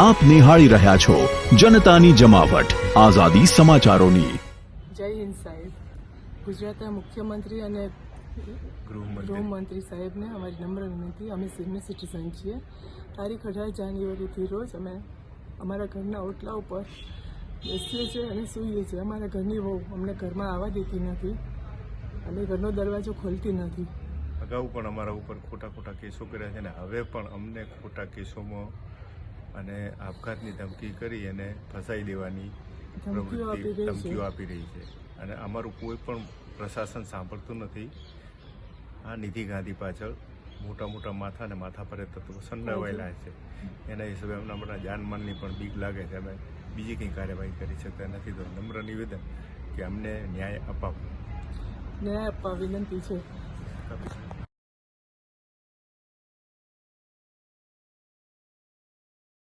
આપ નિહાળી રહ્યા છો જનતાની જમાવટ. આઝાદી સમાચારોની. જય હિન્દ સાહેબ. ગુજરાતના મુખ્યમંત્રી અને ગૃહમંત્રી. સાહેબને અમારી નમ્ર વિનંતી. અમે સિનિયર સિટીઝન છીએ. તારીખ અઢાર જાન્યુઆરીથી રોજ અમે અમારા ઘરના ઓટલા ઉપર બેસીએ છીએ અને સૂઈએ છીએ. અમારા ઘરની વહુ અમને ઘરમાં આવવા દેતી નથી. અને ઘરનો દરવાજો ખોલતી નથી. અગાઉ પણ અમારા ઉપર ખોટા ખોટા કેસો કર્યા છે અને હવે પણ અમને ખોટા કેસોમાં અને આપઘાતની ધમકી કરી અને ફસાઈ દેવાની પ્રવૃત્તિ રહી છે. ધમકીઓ આપી રહી છે. અને અમારું કોઈ પણ પ્રશાસન સાંભળતું નથી. આ નિધિ ગાંધી પાછળ મોટા મોટા માથા અને માથા પર તત્વો સંડોવાયેલા છે. એના હિસાબે અમને આપણા જાનમાલની પણ બીક લાગે છે. અમે બીજી કંઈ કાર્યવાહી કરી શકતા નથી. તો નમ્ર નિવેદન કે અમને ન્યાય અપાવો. ન્યાય આપવા વિનંતી છે.